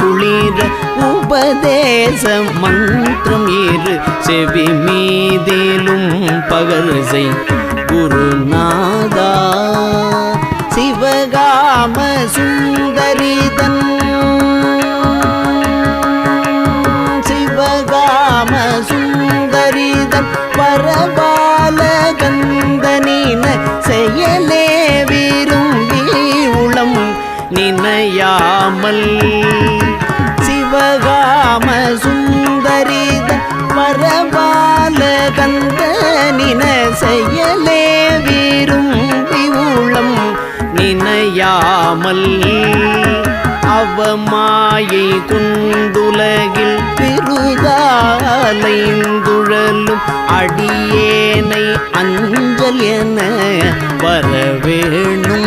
குளிர உபதேச மந்திரம் இரு செவி மீதிலும் பகர்சை குருநாதா சிவகாம சுந்தரிதன். சிவகாம சுந்தரிதன் பரபால கந்தனின செயலே நினையாமல் சிவகாம சுந்தரித பரபால கந்தனின செயலே விரும்பி உளம் நினையாமல் அவமாயை குண்டுலகில் பெருதாலைந்துழலும் அடியேனை அஞ்சல் என வரவேணும்.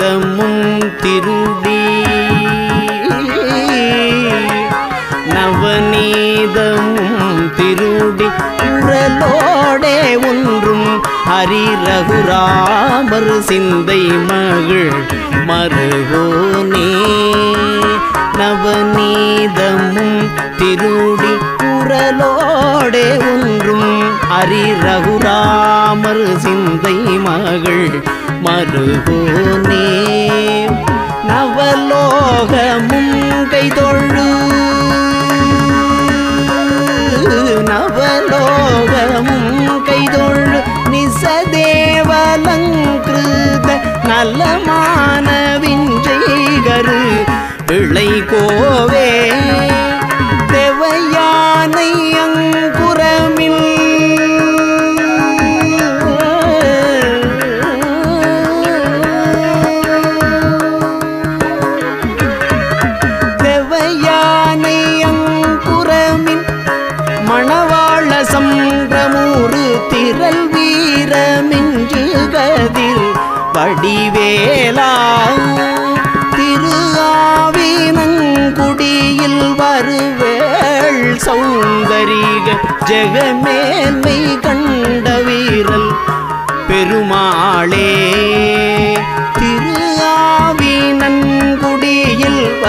வேதமும் திருடி நவநீதமும் திருடி குரலோடே ஒன்றும் ஹரி ரகுராமர் சிந்தை மகள் மருகோனே நவநீதமும் திருடி குரலோடே ஒன்றும் ஹரி ரகுராமர் சிந்தை மகள் மருகோனே நவலோகமும் கைதொழு. நவலோகமும் கைதொழு. நிசதேவலங்கிருத நலமான விஞ்சைகரு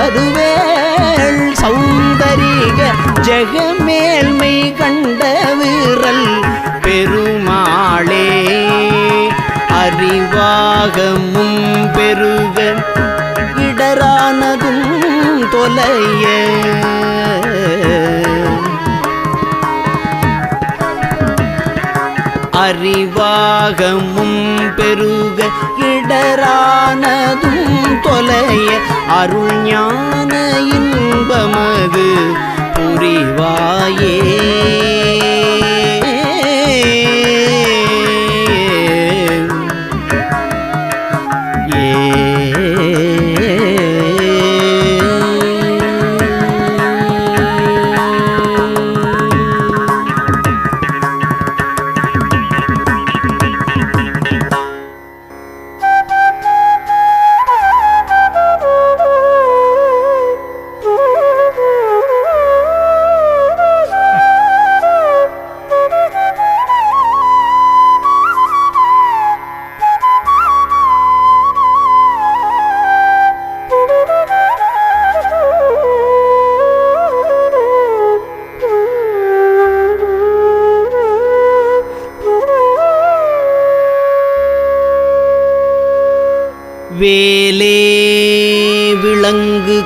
ஆவினன்குடியில் சௌந்தரிக ஜெகமேல்மை கண்ட வீரல் பெருமாளே அறிவாகமும் பெருக இடரானதும் தொலைய. அறிவாகமும் பெருக இடரானதும் தொலைய அருள் ஞான இன்பமது புரிவாயே.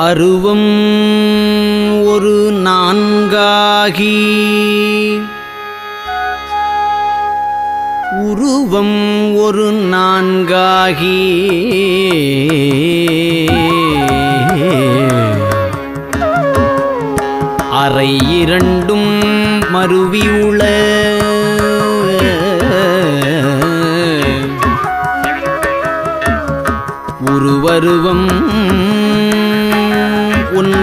அருவம் ஒரு நான்காகி. உருவம் ஒரு நான்காகி. அறை இரண்டும் மருவியுள உருவருவம்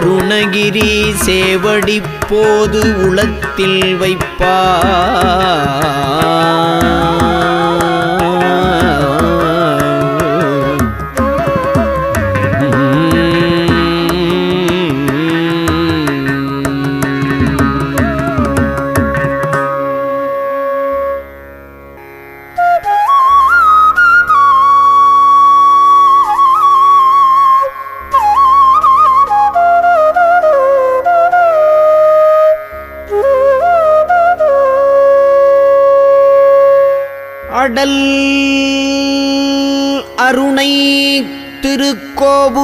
அருணகிரி சேவடி போது உளத்தில் வைப்பா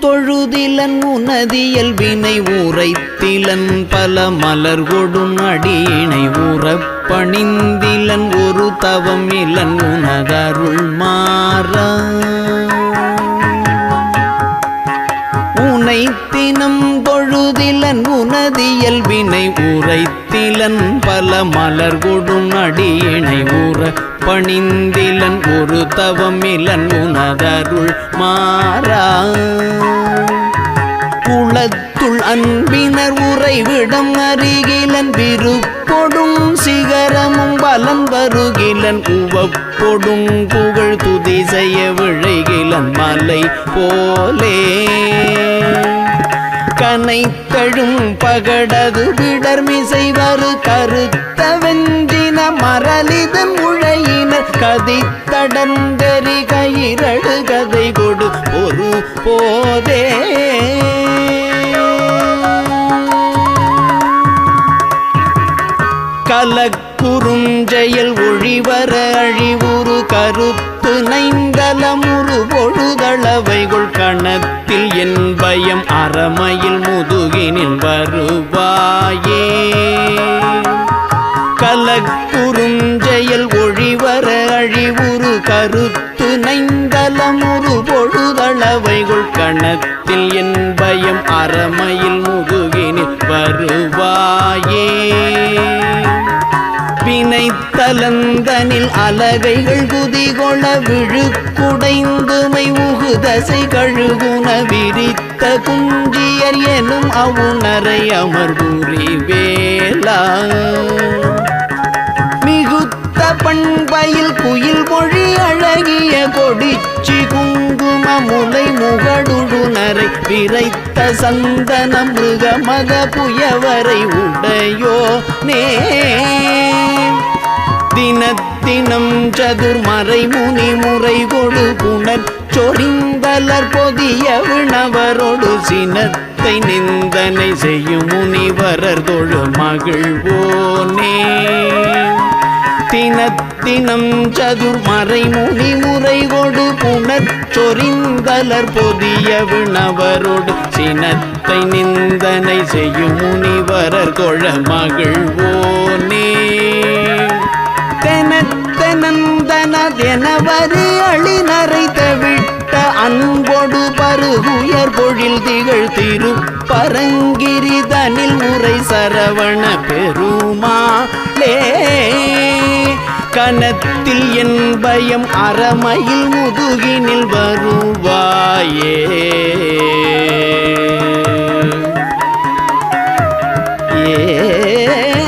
தொழுதிலன் உனதியல் வினை உரைத்திலன் பல மலர் கொடும் அடியினை உறப்பணிந்திலன் ஒரு தவம் இலன் உனதருள் மாற. உனைத்தினம் தொழுதிலன் உனதியல் வினை உரைத்திலன் பல மலர் கொடும் அடியினை உற பணிந்திலன் ஒரு தவமிலன் உனதருள் மாறா. குளத்துள் அன்பினர் உறைவிடம் அருகிலன் விருப்பொடும் சிகரமும் பலம் வருகிலன் உவப்பொடும் புகழ் துதி செய்ய விழைகிலன் மலை போலே. கனைத்தழும் பகடது விடர்மிசை வரு கருத்த வெஞ்சின மரலிதன் உழ கதித்தடந்தெறி கயிரடு கதை கொடு ஒரு போதே. கலக்குறுஞ்செயல் ஒழிவர அழிவுறு கருத்து நைந்தலமுறு பொழுதளவைகுள் கணத்தில் என் பயம் அறமையில் முதுகினில் வருவாயே. பொழுதளவைகுள் கணத்தில் என் பயம் அறமையில் முதுகினில் வருவாயே வினைத்தலந்தனில் அலகைகள் குதிகொள விழுக்குடைந்துமை உகுதசை கழுகுன விரித்த குஞ்சியர் எனும் அவுணரை அமர்வுரி வேளா. மிகுத்த பண்பையில் குயில் மொழி அழகிய கொடிச்சி குங்கும முலை முகடுடுனரை விரைத்த சந்தன மிருக மத புயவரை உடையோ நே. தினத்தினம் சதுர்மறை முனி முறை கொடு புனர் சொரிந்தலர் பொதிய விணவரோடு சினத்தை நிந்தனை செய்யும் முனிவரர் தொழு மகிழ்வோனே. தினத்தினம் சதுர்மறை முனி முறை கொடு புனர் பொதிய விணவரோடு சினத்தை நிந்தனை செய்யும் முனிவரர் கொழ மகிழ்வோனே. தெனத்தனந்தனதெனவரு அழினரை தவிட்ட அன்பொடு ஆறு உயர் பொழில் திகழ் திரு பரங்கிரிதனில் முறை சரவண பெருமாளே கனத்தில் என் பயம் அறமையில் முதுகினில் வருவாயே. ஏ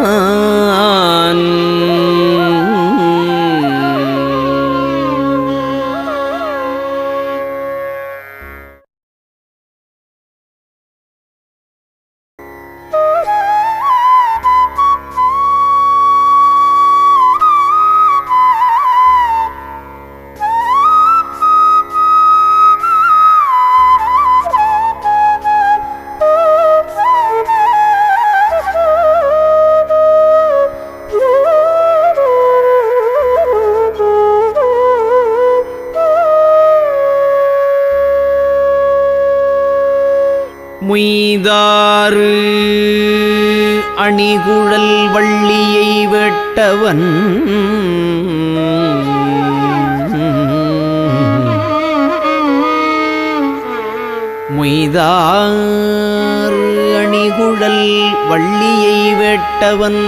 மணிகுழல் வள்ளியை வெட்டவன். முய்தாறு அணிகுழல் வள்ளியை வெட்டவன்.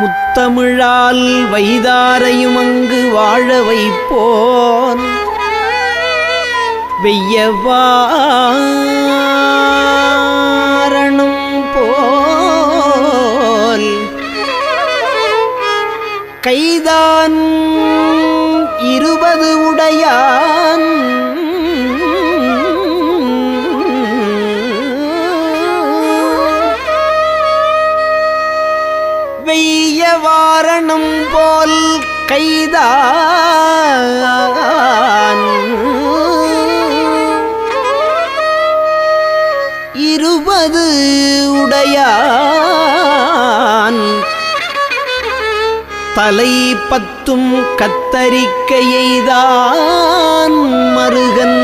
முத்தமிழால் வைதாரையும் அங்கு வாழ வைப்போன். வெய்யவா கைதான் இருபது உடையான். வெய்ய வாரணம் போல் கைதான். இருபது உடையான். தலை பத்தும் கத்தரிக்கையைதான் மருகன்.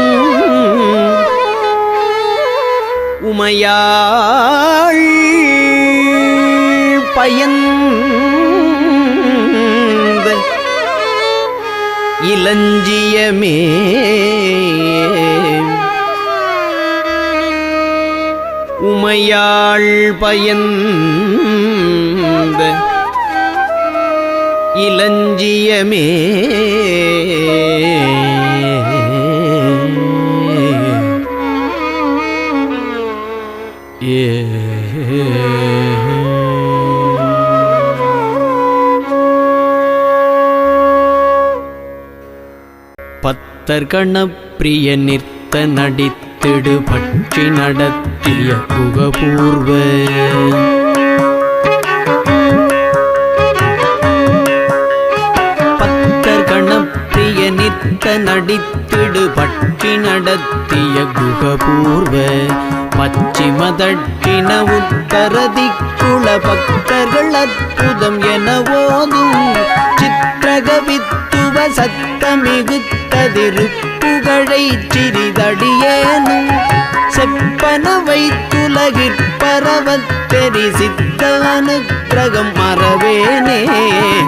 உமையாள் பயந்த இளஞ்சியமே உமையாள் பயந்த இளஞ்சியமே. ஏ. பத்தர்கணப்பிரிய நிற்க நடித்திடு பற்றி நடத்திய புகபூர்வ நிற்க நடித்திடு பட்டி நடத்திய குகபூர்வ பச்சிம தட்டின உத்தரதிக்குள பக்தர்கள் அற்புதம் என ஓதும் சித்திரகவித்துவ சத்தமிகுத்ததிருப்புகழை சிறிதடியேனும். செப்பன வைத்துலகிற்பரவத் தெரிசித்த அனுக்கிரகம் மறவேனே.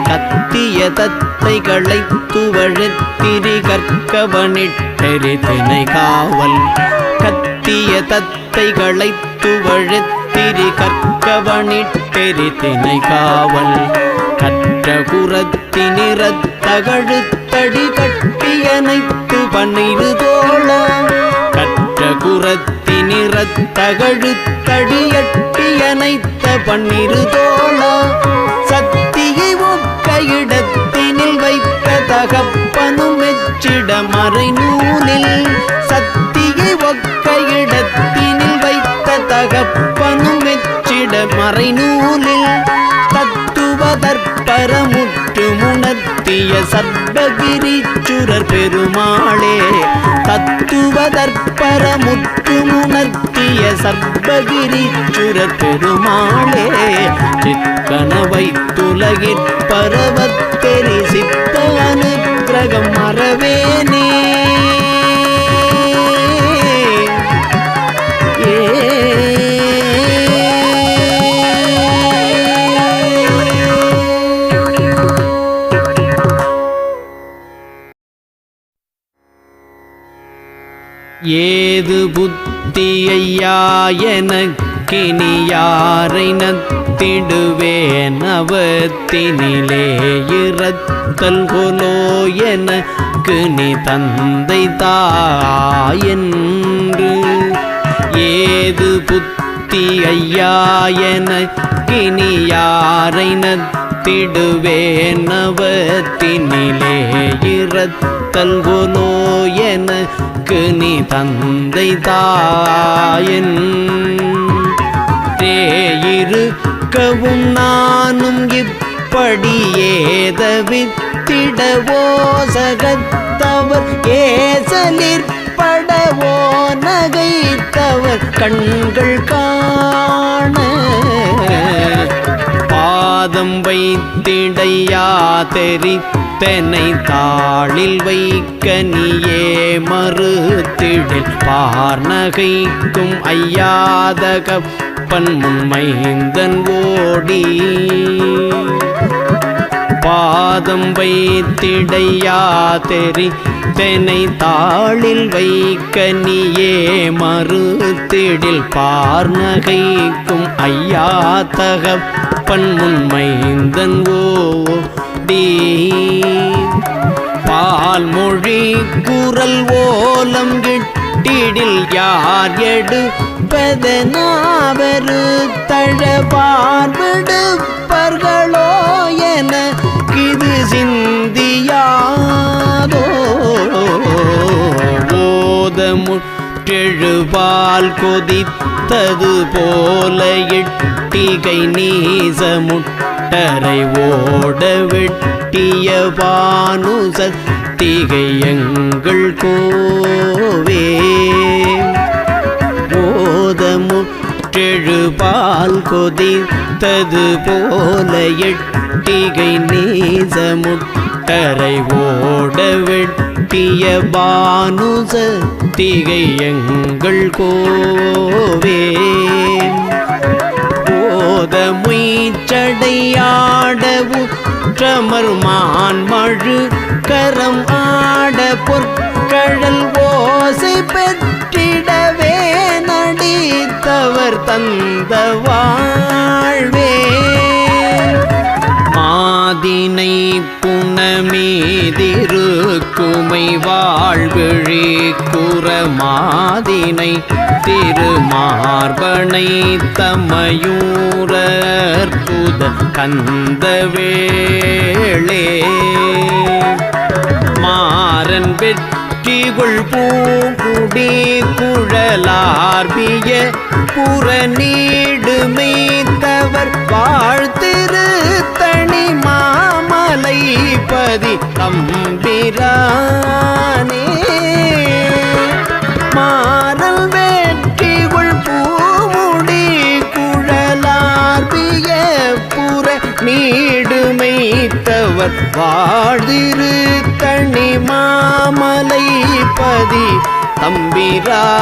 கத்திய தத்தைகளை துவழத் கற்கவனிட்டெரி தினை காவல் கத்திய தத்தைகளை துவழத்திரி கற்கவனிட்டெரி தினை காவல் கற்ற குரத்தி நிறத்தகழுத்தடி கட்டியனைத்து பன்னிரு தோழ கற்ற குரத்தி குரத்தினிறத்தகழுத்தடியட்டியனைத்த பன்னிரு தோழ. சக்தியை ஒக்க இடத்தினில் வைத்த தகப்ப சர்வகிரிச்சுரர் பெருமாளே தத்துவதற்பர தற்பரமுற்று முணர்த்திய சர்வகிரிச்சுரர் பெருமாளே சிக்கனவை துலகிற் பரவத்தெரி தெரிசித்த அனுக்கிரகம் மறவேன் ஏது புத்தியையா எனக்கினி யாரை நத்திடுவேன் அவத்தினிலே இறத்தல் கொலோ எனக்கு நீ தந்தை தாயென்று. ஏது புத்தி ஐயா எனக்கினி யாரை நத்திடுவேன் அவத்தினிலே இறத்தல் கொலோ என எனக்கு நீ தந்தை தாயன். தேயிருக்கவும் நானும் இப்படி ஏதவித்திடவோ சகத்தவர். ஏசலிற்படவோ நகைத்தவர். கண்கள் காண பாதம் வைத்திடையா தெரித்தனை தாளில் வைக்க நீயே மறுத்திடில். பார்நகைக்கும் ஐயாத கப்பன் முன்மைந்தன் ஓடி. பாதம் வைத்திடையா தெரி தெனை தாளில் வைக்க நீயே மறுத்திடில். பார்நகைக்கும் ஐயா தகப்பன் முன்மைந்தன் ஓடி. பால் மொழி குரல் ஓலம் கிட்டிடில் யார் எடுப்பதனாவரு தழ பார்விடுப்பர்களோ என இது சிந்தியாதோ. ஓத கொதித்து கொதித்தது போல எட்டிகை நீச முட்டரை ஓட வெட்டிய பானுசத்திகை எங்கள் கோவே. போதமுற்றெழுபால் கொதித்தது போல எட்டிகை நீச முட்டரை ஓட வெட்டி பானுச திகை எங்கள் கோவே. போத முய்ச்சடையாடவு ற்றமர்மான் மழு கரம் ஆட பொற்கடல் ஓசை பெற்றிடவே நடித்தவர் தந்த வாழ்வே. மாதினை புனமீதிருக்குமை வாழ்விழி குற மாதினை திருமார்பனை தமையூரற்புத கந்தவேளே மாறன் பெற்ற வெற்றிகுள் பூங்குடி குழலார்பிய புற நீடுமைத்தவர் வாழ்த்திரு தனி மாமலை பதி தம்பிரானே. மாறல் வெற்றிகுள் பூமுடி குழலார்பிய புற நீடுமைத்தவர் வாழ்திரு தனி மாமலை பதி தம்பிரானே.